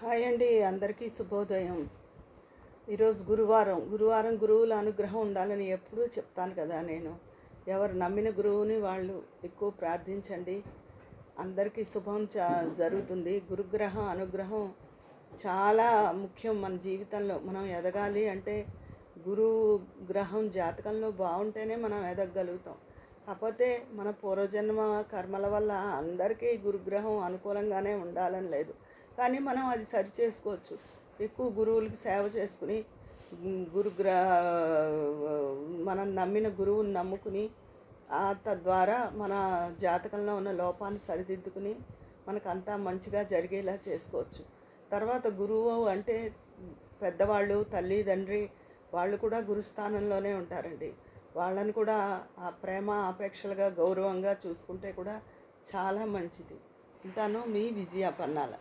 Hi అండి అందరికీ శుభోదయం. ఈరోజు గురువారం. గురువారం గురువుల అనుగ్రహం ఉండాలని ఎప్పుడూ చెప్తాను కదా నేను. ఎవరు నమ్మిన గురువుని వాళ్ళు ఎక్కువ ప్రార్థించండి. అందరికీ శుభం చ జరుగుతుంది. గురుగ్రహ అనుగ్రహం చాలా ముఖ్యం మన జీవితంలో. మనం ఎదగాలి అంటే గురువు గ్రహం జాతకంలో బాగుంటేనే మనం ఎదగగలుగుతాం. కాకపోతే మన పూర్వజన్మ కర్మల వల్ల అందరికీ గురుగ్రహం అనుకూలంగానే ఉండాలని లేదు. కానీ మనం అది సరి చేసుకోవచ్చు. ఎక్కువ గురువులకి సేవ చేసుకుని గురుగ్రహ మనం నమ్మిన గురువుని నమ్ముకుని ఆ తద్వారా మన జాతకంలో ఉన్న లోపాన్ని సరిదిద్దుకుని మనకంతా మంచిగా జరిగేలా చేసుకోవచ్చు. తర్వాత గురువు అంటే పెద్దవాళ్ళు తల్లి తండ్రి వాళ్ళు కూడా గురుస్థానంలోనే ఉంటారండి. వాళ్ళని కూడా ఆ ప్రేమ ఆపేక్షలుగా గౌరవంగా చూసుకుంటే కూడా చాలా మంచిది. ఉంటాను మీ విజయ పన్నాల.